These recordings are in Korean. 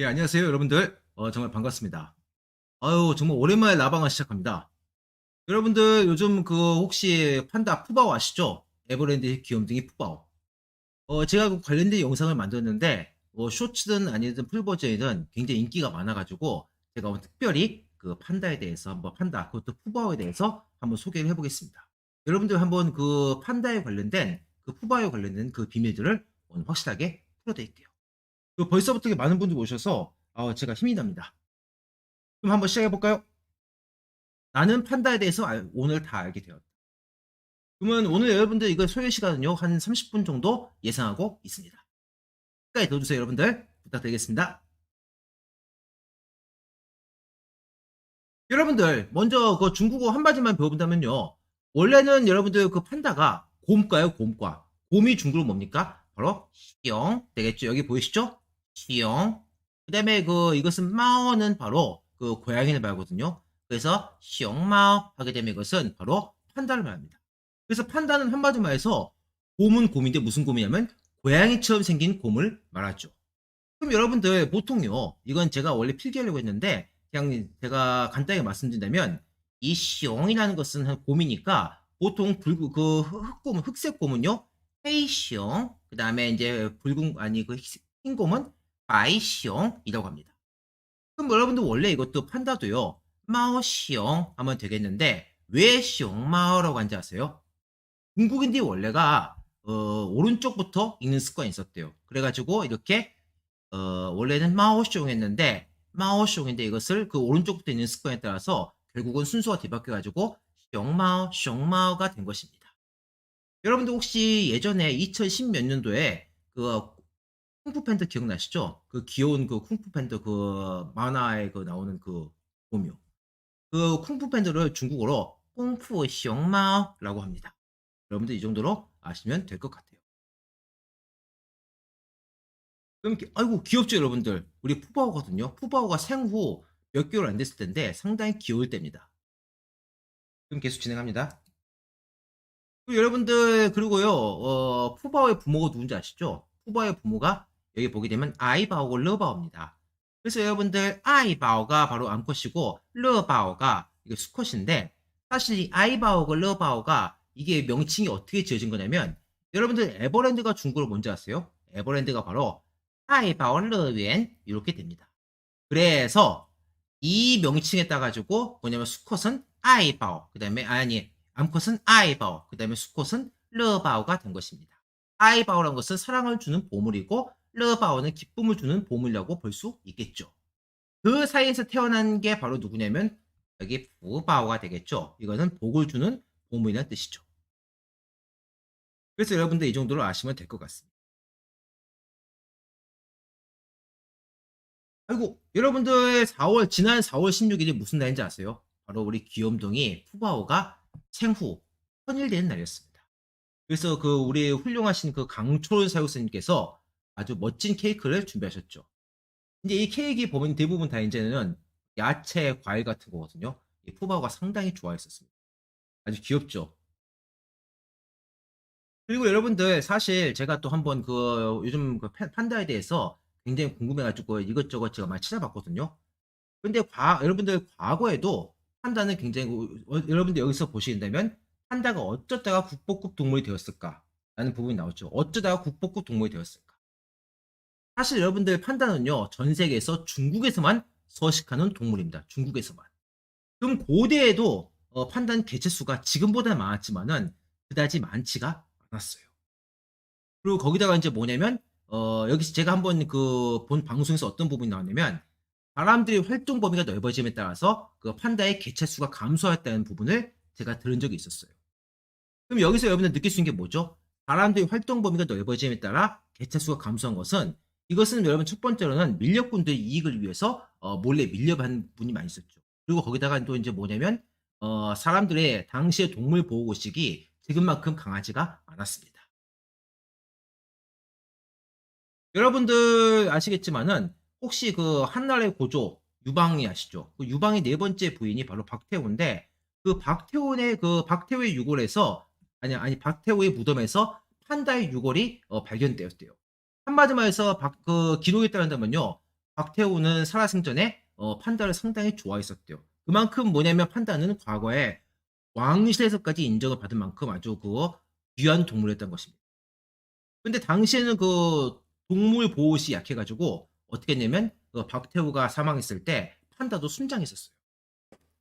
예, 안녕하세요, 여러분들. 어, 정말 반갑습니다. 아유, 정말 오랜만에 라방을 시작합니다. 여러분들, 요즘 그, 혹시 판다 푸바오 아시죠? 에버랜드 귀염둥이 푸바오. 어, 제가 그 관련된 영상을 만들었는데, 뭐, 쇼츠든 아니든 풀버전이든 굉장히 인기가 많아가지고, 제가 오늘 특별히 그 판다에 대해서 한번 판다, 그것도 푸바오에 대해서 한번 소개를 해보겠습니다. 여러분들 한번 그 판다에 관련된, 그 푸바오에 관련된 그 비밀들을 오늘 확실하게 풀어드릴게요. 그 벌써부터 많은 분들이 오셔서 아, 제가 힘이 납니다. 그럼 한번 시작해 볼까요? 나는 판다에 대해서 알- 오늘 다 알게 되었다. 그러면 오늘 여러분들 이거 소요 시간은요 한 30분 정도 예상하고 있습니다. 끝까지 들어주세요 여러분들 부탁드리겠습니다. 여러분들 먼저 그 중국어 한 마디만 배워본다면요 원래는 여러분들 그 판다가 곰과요 곰과 곰이 중국어로 뭡니까? 바로 시영 되겠죠 여기 보이시죠? 시영 그 다음에 그 이것은 마오는 바로 그 고양이를 말하거든요. 그래서 시영마오 하게 되면 이것은 바로 판다를 말합니다. 그래서 판다는 한마디 말해서 곰은 곰인데 무슨 곰이냐면 고양이처럼 생긴 곰을 말하죠. 그럼 여러분들 보통요 이건 제가 원래 필기하려고 했는데 그냥 제가 간단하게 말씀드린다면 이 시영이라는 것은 한 곰이니까 보통 붉은 그 흑곰은 흑색 곰은요 헤이시영 그 다음에 이제 붉은 아니 그 흰 곰은 바이시영이라고 합니다. 그럼 여러분들 원래 이것도 판다도요. 마오시영 하면 되겠는데 왜 시영마오라고 한지 아세요? 중국인들이 원래가 어, 오른쪽부터 읽는 습관이 있었대요. 그래가지고 이렇게 어, 원래는 마오시용 했는데 마오시용인데 이것을 그 오른쪽부터 읽는 습관에 따라서 결국은 순서가 뒤바뀌어가지고 시영마오, 시영마오가 된 것입니다. 여러분들 혹시 예전에 2010 몇 년도에 그 쿵푸 팬더 기억나시죠? 그 귀여운 그 쿵푸 팬더 그 만화에 그 나오는 그 곰이요. 그 쿵푸 팬더를 중국어로 쿵푸 숑마오라고 합니다. 여러분들 이 정도로 아시면 될 것 같아요. 그럼 기- 아이고 귀엽죠 여러분들. 우리 푸바오거든요. 푸바오가 생후 몇 개월 안 됐을 텐데 상당히 귀여울 때입니다. 그럼 계속 진행합니다. 여러분들 그리고요 어, 푸바오의 부모가 누군지 아시죠? 푸바오의 부모가 여기 보게 되면 아이바오고 르바오입니다. 그래서 여러분들 아이바오가 바로 암컷이고 르바오가 이게 수컷인데 사실 이 아이바오고 르바오가 이게 명칭이 어떻게 지어진 거냐면 여러분들 에버랜드가 중국어로 뭔지 아세요? 에버랜드가 바로 아이바오 르웬 이렇게 됩니다. 그래서 이 명칭에 따라 가지고 뭐냐면 수컷은 아이바오 그 다음에 아니 암컷은 아이바오 그 다음에 수컷은 르바오가 된 것입니다. 아이바오라는 것은 사랑을 주는 보물이고 르바오는 기쁨을 주는 보물이라고 볼 수 있겠죠. 그 사이에서 태어난 게 바로 누구냐면 여기 부바오가 되겠죠. 이거는 복을 주는 보물이라는 뜻이죠. 그래서 여러분들 이 정도로 아시면 될 것 같습니다. 아이고 여러분들 4월 지난 4월 16일이 무슨 날인지 아세요? 바로 우리 귀염둥이 푸바오가 생후 천일되는 날이었습니다. 그래서 그 우리 훌륭하신 그 강초를 사육사님께서 아주 멋진 케이크를 준비하셨죠. 근데 이 케이크 보면 대부분 다 이제는 야채, 과일 같은 거거든요. 이 푸바오가 상당히 좋아했었습니다. 아주 귀엽죠. 그리고 여러분들 사실 제가 또 한번 그 요즘 그 팬- 판다에 대해서 굉장히 궁금해가지고 이것저것 제가 많이 찾아봤거든요. 근데 과, 여러분들 과거에도 판다는 굉장히 어, 여러분들 여기서 보시다면 판다가 어쩌다가 국보급 동물이 되었을까? 라는 부분이 나오죠. 어쩌다가 국보급 동물이 되었을까? 사실 여러분들 판다는요, 전 세계에서 중국에서만 서식하는 동물입니다. 중국에서만. 그럼 고대에도 어, 판다는 개체수가 지금보다는 많았지만은 그다지 많지가 않았어요. 그리고 거기다가 이제 뭐냐면 어, 여기서 제가 한번 그 본 방송에서 어떤 부분이 나왔냐면 사람들의 활동 범위가 넓어짐에 따라서 그 판다의 개체수가 감소했다는 부분을 제가 들은 적이 있었어요. 그럼 여기서 여러분들 느낄 수 있는 게 뭐죠? 사람들의 활동 범위가 넓어짐에 따라 개체수가 감소한 것은 이것은 여러분 첫 번째로는 밀렵꾼들의 이익을 위해서 어, 몰래 밀렵한 분이 많이 있었죠. 그리고 거기다가 또 이제 뭐냐면 어, 사람들의 당시의 동물 보호 의식이 지금만큼 강하지가 않았습니다. 여러분들 아시겠지만은 혹시 그 한나라의 고조 유방이 아시죠? 그 유방의 네 번째 부인이 바로 박태호인데 그 박태호의 그 박태호의 유골에서 아니 아니 박태호의 무덤에서 판다의 유골이 어, 발견되었대요. 한마디만 해서 박, 그 기록에 따른다면요. 박태우는 살아생전에 어, 판다를 상당히 좋아했었대요. 그만큼 뭐냐면 판다는 과거에 왕실에서까지 인정을 받은 만큼 아주 그 귀한 동물이었던 것입니다. 근데 당시에는 그 동물 보호시 약해가지고 어떻게 했냐면 그 박태우가 사망했을 때 판다도 순장했었어요.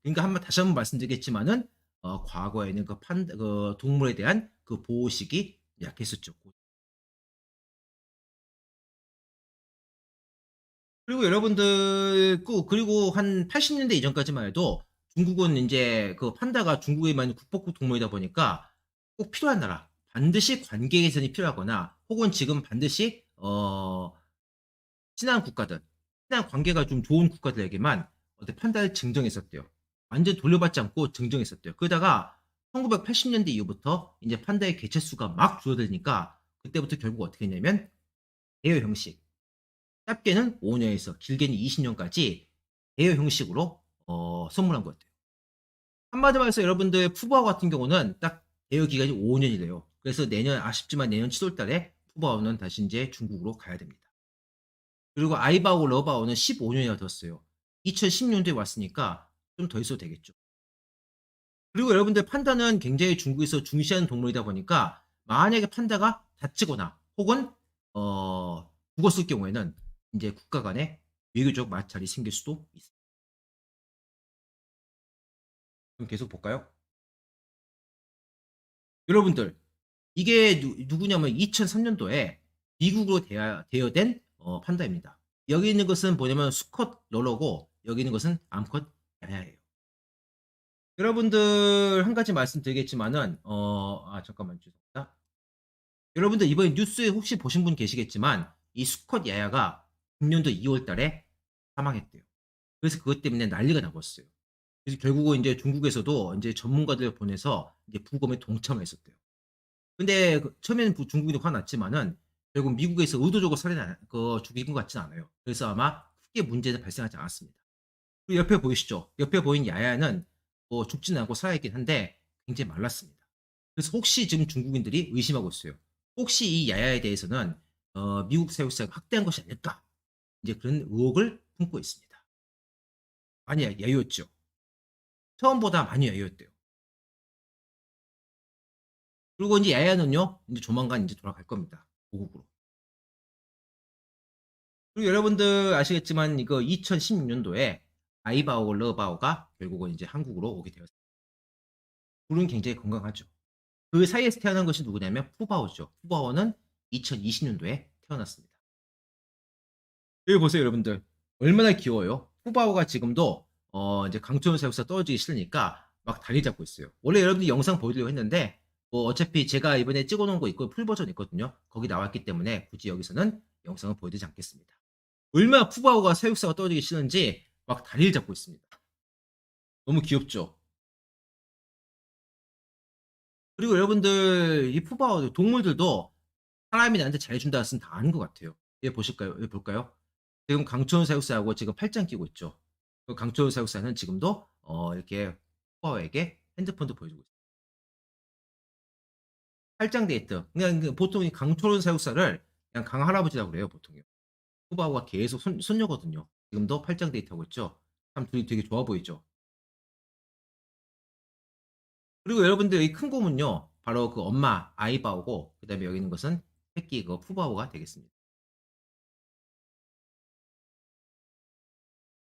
그러니까 한번 다시 한번 말씀드리겠지만은 어, 과거에는 그 판다 그 동물에 대한 그 보호식이 약했었죠. 그리고 여러분들 그 그리고 한 80년대 이전까지만 해도 중국은 인제 그 판다가 중국의 많은 국보급 동물이다 보니까 꼭 필요한 나라 반드시 관계 개선이 필요하거나 혹은 지금 반드시 어 친한 국가들, 친한 관계가 좀 좋은 국가들에게만 어떻게 판다를 증정했었대요. 완전 돌려받지 않고 증정했었대요. 그러다가 1980년대 이후부터 인제 판다의 개체 수가 막 줄어들니까 그때부터 결국 어떻게 했냐면 대여 형식 짧게는 5 년에서 길게는 20 년까지 대여 형식으로 어 선물한 것 같아요. 한마디로 해서 여러분들 푸바오 같은 경우는 딱 대여 기간이 5 년이래요. 그래서 내년 아쉽지만 내년 7월 달에 푸바오는 다시 인제 중국으로 가야 됩니다. 그리고 아이바오, 러바오는 15 년이나 들었어요. 2010년도에 왔으니까 좀 더 있어도 되겠죠. 그리고 여러분들 판다는 굉장히 중국에서 중시하는 동물이다 보니까 만약에 판다가 다치거나 혹은 어 죽었을 경우에는 인제 국가 간에 외교적 마찰이 생길 수도 있습니다. 그럼 계속 볼까요? 여러분들 이게 누 누구냐면 2003년도에 미국으로 대하 대여 된 어 판다입니다. 여기 있는 것은 뭐냐면 수컷 러러고 여기 있는 것은 암컷 야야예요. 여러분들 한 가지 말씀드리겠지만은 어아 잠깐만 죄송합니다. 여러분들 이번에 뉴스에 혹시 보신 분 계시겠지만 이 수컷 야야가 금년도 2월 달에 사망했대요. 그래서 그것 때문에 난리가 나 버렸어요. 그래서 결국은 인제 중국에서도 인제 전문가들을 보내서 이제 부검에 동참을 했었대요. 근데 그 처음에는 부 중국인이 화났지만은 결국 미국에서 의도적으로 살해나 그 죽인 것 같지는 않아요. 그래서 아마 크게 문제는 발생하지 않았습니다. 그리고 옆에 보이시죠? 옆에 보이는 야야는 뭐 죽지는 않고 살아있긴 한데 굉장히 말랐습니다. 그래서 혹시 지금 중국인들이 의심하고 있어요. 혹시 이 야야에 대해서는 어 미국 사육사가 학대한 것이 아닐까? 이제 그런 의혹을 품고 있습니다. 많이 야 야유었죠. 처음보다 많이 야유었대요. 그리고 인제 야야는요. 인제 조만간 인제 돌아갈 겁니다, 고국으로. 그리고 여러분들 아시겠지만 이거 2016년도에 아이바오, 러바오가 결국은 인제 한국으로 오게 되었습니다. 둘은 굉장히 건강하죠. 그 사이에서 태어난 것이 누구냐면 푸바오죠. 푸바오는 2020년도에 태어났습니다. 여기 보세요, 여러분들. 얼마나 귀여워요. 푸바오가 지금도 어 인제 강철 사육사 떨어지기 싫으니까 막 다리 잡고 있어요. 원래 여러분들 영상 보여드리려고 했는데 뭐 어차피 제가 이번에 찍어 놓은 거 있고 풀 버전 있거든요. 거기 나왔기 때문에 굳이 여기서는 영상을 보여드리지 않겠습니다. 얼마나 푸바오가 사육사가 떨어지기 싫은지 막 다리를 잡고 있습니다. 너무 귀엽죠? 그리고 여러분들 이 푸바오 동물들도 사람이 나한테 잘해준다는 뜻은 다 아는 것 같아요. 여기 보실까요? 여기 볼까요? 지금 강철 사육사하고 지금 팔짱 끼고 있죠. 그 강철 사육사는 지금도 어 이렇게 푸바오에게 핸드폰도 보여주고 있어요. 팔짱 데이트. 그냥 그 보통 이 강철 사육사를 그냥 강 할아버지라고 그래요, 보통요. 푸바오가 계속 손 손녀거든요. 지금도 팔짱 데이트하고 있죠. 참 둘이 되게 좋아 보이죠. 그리고 여러분들 이 큰 곰은요. 바로 그 엄마 아이바오고 그 다음에 여기 있는 것은 새끼 그 푸바오가 되겠습니다.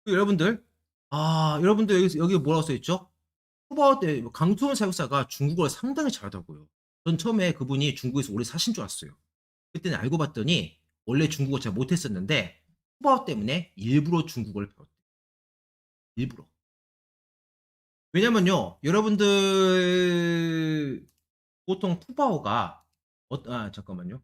여러분들 아 여러분들 여기 여기 뭐라고 써 있죠? 푸바오 때 강철 사육사가 중국어를 상당히 잘하더라고요. 전 처음에 그분이 중국에서 오래 사신 줄 알았어요. 그때는 알고 봤더니 원래 중국어 잘 못했었는데 푸바오 때문에 일부러 중국어를 배웠대요. 일부러. 왜냐면요. 여러분들 보통 푸바오가 어 아 잠깐만요.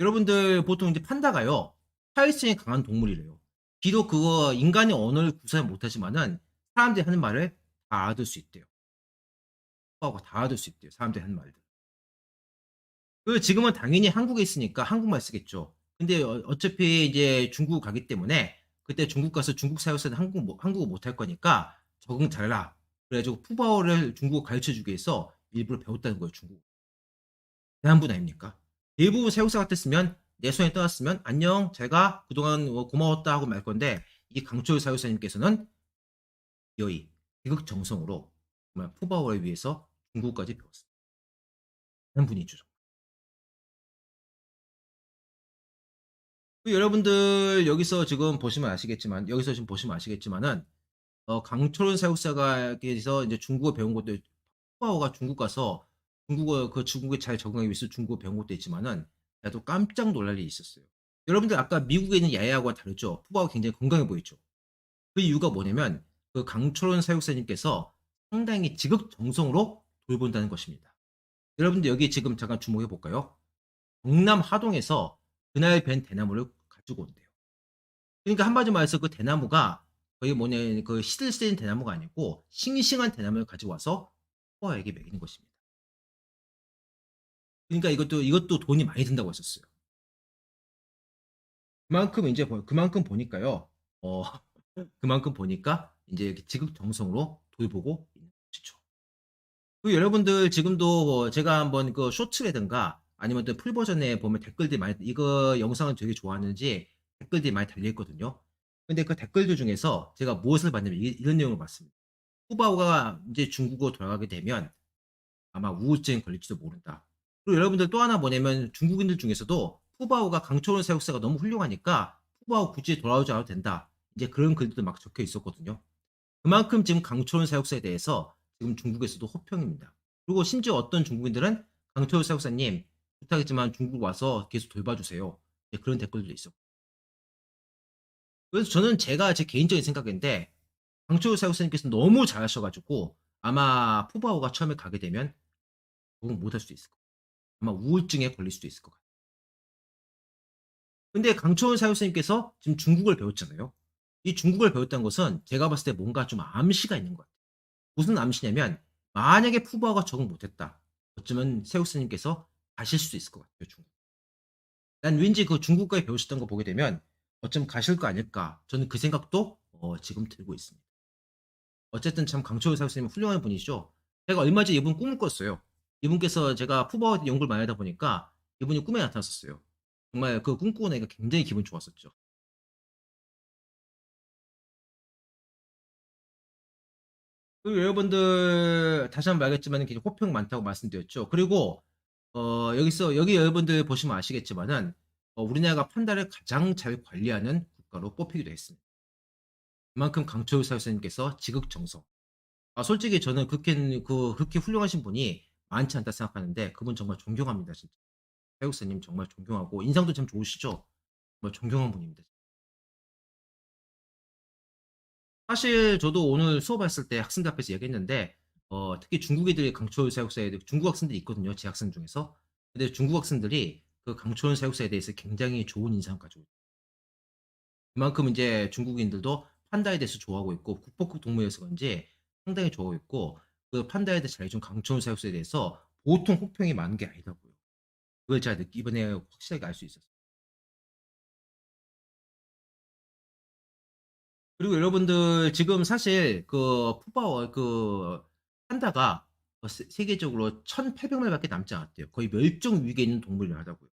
여러분들 보통 이제 판다가요. 사회성이 강한 동물이래요. 비록 그거 인간의 언어를 구사를 못하지만은 사람들이 하는 말을 다 알아들 수 있대요. 푸바오가 다 알아들 수 있대요, 사람들이 하는 말들. 그 지금은 당연히 한국에 있으니까 한국말 쓰겠죠. 근데 어 어차피 이제 중국 가기 때문에 그때 중국 가서 중국 사육사는 한국 못 한국어 못할 거니까 "적응 잘해라." 그래 가지고 푸바오를 중국어 가르쳐 주기 위해서 일부러 배웠다는 거예요, 중국어. 대단한 분 아닙니까? 대부분 사육사 같았으면 내 손에 떠났으면 안녕 제가 그동안 뭐 고마웠다 하고 말 건데 이 강철 사육사님께서는 여의 비극 정성으로 정말 푸바오를 위해서 중국까지 배웠습니다. 하는 분이죠. 그 여러분들 여기서 지금 보시면 아시겠지만 여기서 지금 보시면 아시겠지만은 어, 강철원 사육사가에서 이제 중국어 배운 것도 푸바오가 중국 가서 중국어 그 중국에 잘 적응하기 위해서 중국어 배운 것도 있지만은 나도 깜짝 놀랄 일이 있었어요. 여러분들 아까 미국에 있는 야야하고는 다르죠. 푸바오가 굉장히 건강해 보이죠. 그 이유가 뭐냐면 그 강철원 사육사님께서 상당히 지극정성으로 돌본다는 것입니다. 여러분들 여기 지금 잠깐 주목해 볼까요? 경남 하동에서 그날 벤 대나무를 가지고 온대요. 그러니까 한마디 말해서 그 대나무가 거의 뭐냐 그 시들 쓰인 대나무가 아니고 싱싱한 대나무를 가지고 와서 푸바오에게 먹이는 것입니다. 그러니까 이것도 이것도 돈이 많이 든다고 했었어요. 그만큼 이제 보- 그만큼 보니까요. 어 그만큼 보니까 이제 지극정성으로 돌보고 있는 것이죠. 그 여러분들 지금도 어, 제가 한번 그 쇼츠라든가 아니면 또 풀 버전에 보면 댓글들이 많이 이거 영상을 되게 좋아하는지 댓글들이 많이 달려 있거든요. 근데 그 댓글들 중에서 제가 무엇을 봤냐면 이- 이런 내용을 봤습니다. 후바오가 이제 중국으로 돌아가게 되면 아마 우울증에 걸릴지도 모른다. 그리고 여러분들 또 하나 뭐냐면 중국인들 중에서도 푸바오가 강철원 사육사가 너무 훌륭하니까 푸바오 굳이 돌아오지 않아도 된다. 이제 그런 글들도 막 적혀 있었거든요. 그만큼 지금 강철원 사육사에 대해서 지금 중국에서도 호평입니다. 그리고 심지어 어떤 중국인들은 강철원 사육사님 부탁이지만 중국 와서 계속 돌봐주세요. 이제 그런 댓글도 있었고. 그래서 저는 제가 제 개인적인 생각인데 강철원 사육사님께서 너무 잘하셔가지고 아마 푸바오가 처음에 가게 되면 적응 못할 수도 있을 거예요. 아마 우울증에 걸릴 수도 있을 것 같아요. 근데 강초원 사육사님께서 지금 중국을 배웠잖아요. 이 중국을 배웠다는 것은 제가 봤을 때 뭔가 좀 암시가 있는 것 같아요. 무슨 암시냐면 만약에 푸바오가 적응 못했다. 어쩌면 사육사님께서 가실 수도 있을 것 같아요. 중국. 난 왠지 그 중국까지 배우셨던 거 보게 되면 어쩜 가실 거 아닐까. 저는 그 생각도 어, 지금 들고 있습니다. 어쨌든 참 강초원 사육사님 훌륭한 분이시죠. 제가 얼마 전에 이분 꿈을 꿨어요. 이분께서 제가 푸바오 연구를 많이 하다 보니까 이분이 꿈에 나타났었어요. 정말 그 꿈꾸고 나니까 굉장히 기분 좋았었죠. 그리고 여러분들 다시 한번 말했지만 굉장히 호평 많다고 말씀드렸죠. 그리고 어, 여기서 여기 여러분들 보시면 아시겠지만은 어, 우리나라가 판다를 가장 잘 관리하는 국가로 뽑히기도 했습니다. 그만큼 강철 사육사님께서 지극정성. 아, 솔직히 저는 그렇게 그 그렇게 훌륭하신 분이 많지 않다 생각하는데 그분 정말 존경합니다, 진짜. 사육사님 정말 존경하고 인상도 참 좋으시죠? 정말 존경한 분입니다. 사실 저도 오늘 수업했을 때 학생들 앞에서 얘기했는데 어, 특히 중국 애들이 강철 사육사에 중국 학생들이 있거든요, 제 학생 중에서. 근데 중국 학생들이 그 강철 사육사에 대해서 굉장히 좋은 인상을 가지고 있어요. 그만큼 이제 중국인들도 판다에 대해서 좋아하고 있고 국보급 동물에서 그런지 상당히 좋아하고 있고 그 판다에 대해 잘해준 강철 사육사에 대해서 보통 호평이 많은 게 아니더라고요. 그걸 제가 느끼, 이번에 확실하게 알 수 있었어요. 그리고 여러분들 지금 사실 그 푸바오 그 판다가 어, 세- 세계적으로 1,800마리밖에 남지 않았대요. 거의 멸종 위기에 있는 동물이라 하다고요.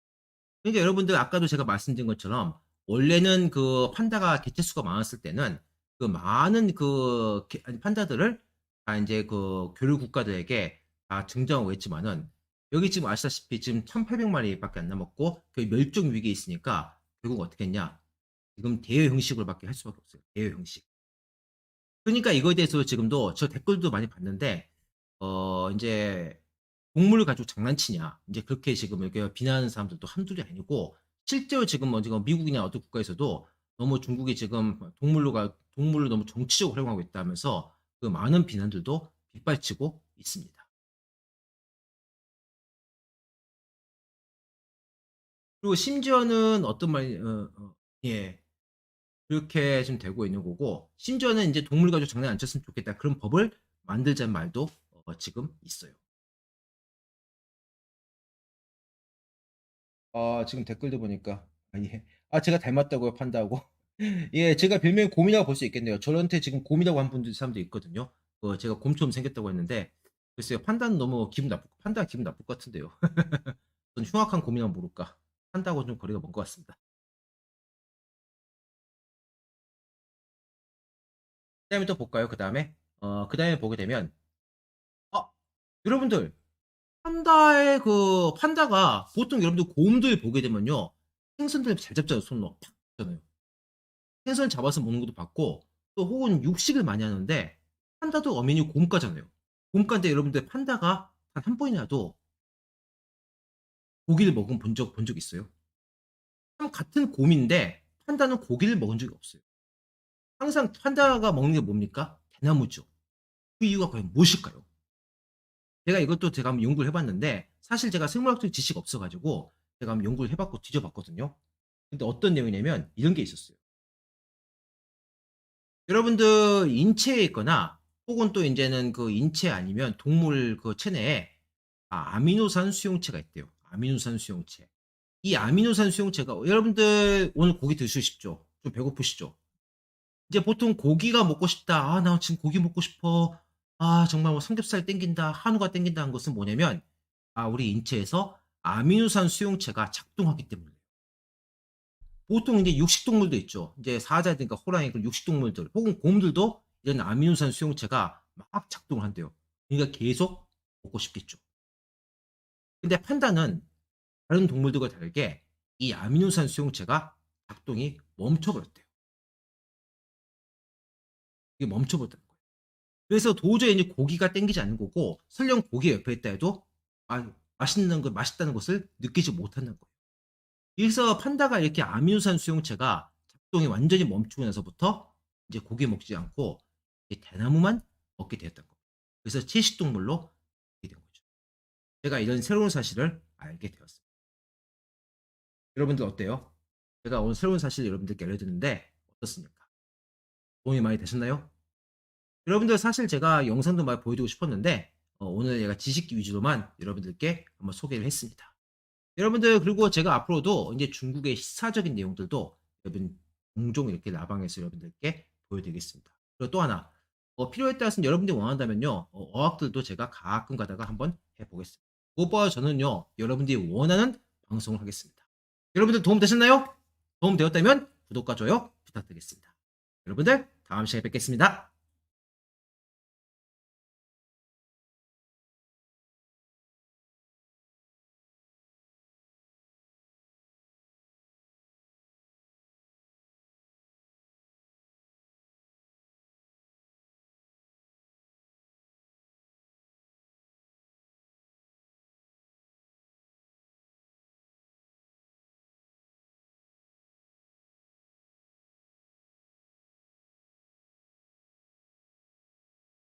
그러니까 여러분들 아까도 제가 말씀드린 것처럼 원래는 그 판다가 개체 수가 많았을 때는 그 많은 그 판다들을 다 이제 그 교류 국가들에게 다 증정하고 있지만은 여기 지금 아시다시피 지금 1,800마리밖에 안 남았고 그 멸종 위기에 있으니까 결국 어떻게 했냐? 지금 대여 형식으로밖에 할 수밖에 없어요. 대여 형식. 그러니까 이거에 대해서 지금도 저 댓글도 많이 봤는데 어 이제 동물을 가지고 장난치냐 이제 그렇게 지금 이렇게 비난하는 사람들도 한둘이 아니고 실제로 지금 뭐 지금 미국이나 어떤 국가에서도 너무 중국이 지금 동물로 가 동물을 너무 정치적으로 활용하고 있다면서 그 많은 비난들도 빗발치고 있습니다. 그리고 심지어는 어떤 말이 어, 어, 예 그렇게 지금 되고 있는 거고 심지어는 이제 동물 가지고 장난 안 쳤으면 좋겠다 그런 법을 만들자는 말도 어, 지금 있어요. 아 지금 댓글도 보니까 아, 예. 아 제가 닮았다고요 판다고 예 제가 별명이 곰이라고 볼 수 있겠네요 저한테 지금 곰이라고 한 분들 사람도 있거든요 어, 제가 곰처럼 생겼다고 했는데 글쎄요 판다는 너무 기분 나쁘 판다 기분 나쁠 것 같은데요 전 흉악한 곰이라면 모를까 판다고 좀 거리가 먼 것 같습니다. 그다음에 또 볼까요? 그 다음에 어, 그 다음에 보게 되면 아 여러분들 판다의 그 판다가 보통 여러분들 고음도에 보게 되면요 생선들 잘 잡잖아요 손으로 팍 잡잖아요. 생선 잡아서 먹는 것도 봤고 또 혹은 육식을 많이 하는데 판다도 어민이 곰가잖아요. 곰가인데 여러분들 판다가 단한 번이라도 고기를 먹은 본 적 본 적 있어요? 참 같은 곰인데 판다는 고기를 먹은 적이 없어요. 항상 판다가 먹는 게 뭡니까? 대나무죠. 그 이유가 과연 무엇일까요? 제가 이것도 제가 한번 연구를 해봤는데 사실 제가 생물학적 지식 없어가지고 제가 한번 연구를 해봤고 뒤져봤거든요. 근데 어떤 내용이냐면 이런 게 있었어요. 여러분들 인체에 있거나 혹은 또 이제는 그 인체 아니면 동물 그 체내에 아, 아미노산 수용체가 있대요. 아미노산 수용체. 이 아미노산 수용체가 여러분들 오늘 고기 싶죠? 좀 배고프시죠? 이제 보통 고기가 먹고 싶다. 아, 나 지금 고기 먹고 싶어. 아, 정말 뭐 삼겹살 땡긴다. 한우가 땡긴다 는 것은 뭐냐면 아, 우리 인체에서 아미노산 수용체가 작동하기 때문에 보통 이제 육식동물도 있죠. 이제 사자든가 호랑이 그런 육식동물들 혹은 곰들도 이런 아미노산 수용체가 막 작동을 한대요. 그러니까 계속 먹고 싶겠죠. 근데 판다는 다른 동물들과 다르게 이 아미노산 수용체가 작동이 멈춰버렸대요. 이게 멈춰버렸다는 거예요. 그래서 도저히 이제 고기가 땡기지 않는 거고 설령 고기 옆에 있다 해도 아, 맛있는 거 맛있다는 것을 느끼지 못하는 거예요. 그래서 판다가 이렇게 아미노산 수용체가 작동이 완전히 멈추고 나서부터 이제 고기 먹지 않고 이제 대나무만 먹게 되었던 거예요. 그래서 채식동물로 되게 된 거죠. 제가 이런 새로운 사실을 알게 되었습니다. 여러분들 어때요? 제가 오늘 새로운 사실을 여러분들께 알려드렸는데 어떻습니까? 도움이 많이 되셨나요? 여러분들 사실 제가 영상도 많이 보여드리고 싶었는데 어, 오늘 제가 지식 위주로만 여러분들께 한번 소개를 했습니다. 여러분들 그리고 제가 앞으로도 이제 중국의 시사적인 내용들도 여러분 종종 이렇게 라방에서 여러분들께 보여드리겠습니다. 그리고 또 하나 어, 필요에 따라서는 여러분들이 원한다면요 어, 어학들도 제가 가끔 가다가 한번 해보겠습니다. 무엇보다 저는요 여러분들이 원하는 방송을 하겠습니다. 여러분들 도움 되셨나요? 도움 되었다면 구독과 좋아요 부탁드리겠습니다. 여러분들 다음 시간에 뵙겠습니다.